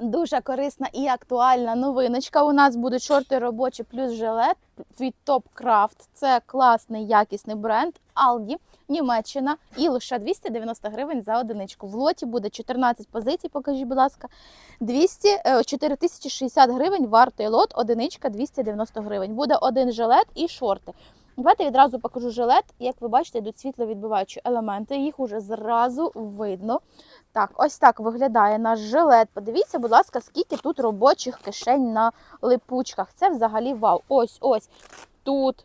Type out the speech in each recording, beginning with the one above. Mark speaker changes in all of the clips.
Speaker 1: Дуже корисна і актуальна новиночка. У нас будуть шорти робочі плюс жилет від Top Craft. Це класний якісний бренд Aldi, Німеччина. І лише 290 гривень за одиничку. В лоті буде 14 позицій. Покажіть, будь ласка, 200, е, 4060 гривень вартий лот, одиничка 290 гривень. Буде один жилет і шорти. Давайте відразу покажу жилет. Як ви бачите, йдуть світловідбиваючі елементи. Їх уже зразу видно. Так, ось так виглядає наш жилет. Подивіться, будь ласка, скільки тут робочих кишень на липучках. Це взагалі вау. Ось ось тут.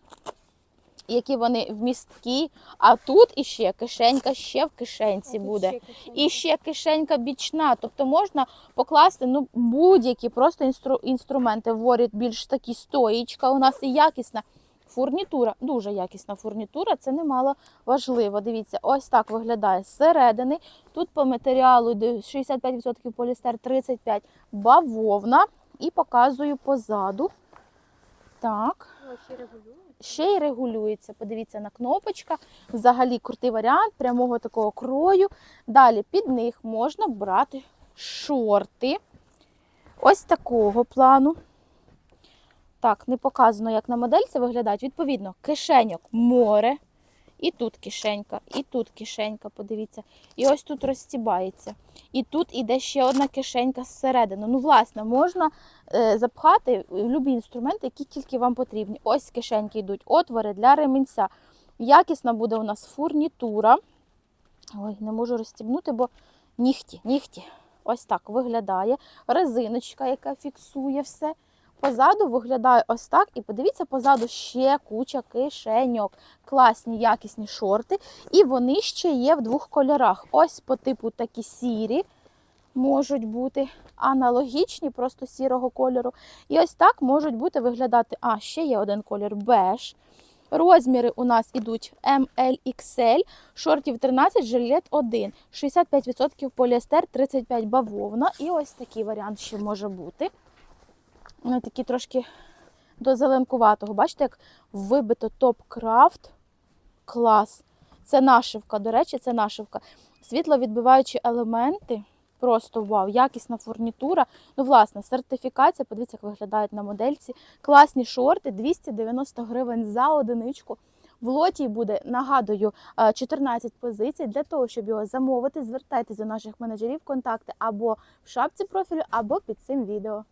Speaker 1: Які вони вмісткі, а тут іще кишенька ще в кишенці буде. І ще кишенька бічна. Тобто можна покласти ну, будь-які просто інстру, інструменти. Воріт більш такі стоїчка. У нас і якісна фурнітура, дуже якісна фурнітура, це немало важливо. Дивіться, ось так виглядає зсередини. Тут по матеріалу 65% полістер, 35% бавовна. І показую позаду. Так. Ще й регулюється. Подивіться на кнопочка. Взагалі крутий варіант прямого такого крою. Далі під них можна брати шорти. Ось такого плану. Так, не показано, як на модельці виглядають. Відповідно, кишеньок море. І тут кишенька, і тут кишенька, подивіться. І ось тут розстібається. І тут іде ще одна кишенька зсередини. Ну, власне, можна е, запхати любі інструменти, які тільки вам потрібні. Ось кишеньки йдуть отвори для ремінця. Якісна буде у нас фурнітура. Ой, не можу розстібнути, бо нігті, нігті. Ось так виглядає. Резиночка, яка фіксує все. Позаду виглядає ось так. І подивіться, позаду ще куча кишеньок. Класні, якісні шорти. І вони ще є в двох кольорах. Ось по типу такі сірі можуть бути аналогічні, просто сірого кольору. І ось так можуть бути виглядати. А, ще є один колір беж. Розміри у нас ідуть ML, XL, шортів 13, жилет 1, 65% поліестер, 35 бавовна. І ось такий варіант ще може бути. Такі трошки до зеленкуватого. Бачите, як вибито топ-крафт. Клас. Це нашивка, до речі, це нашивка. Світловідбиваючі елементи. Просто вау, якісна фурнітура. Ну, власне, сертифікація. Подивіться, як виглядають на модельці. Класні шорти, 290 гривень за одиничку. В лоті буде, нагадую, е, 14 позицій. Для того, щоб його замовити, звертайтеся до наших менеджерів контакти або в шапці профілю, або під цим відео.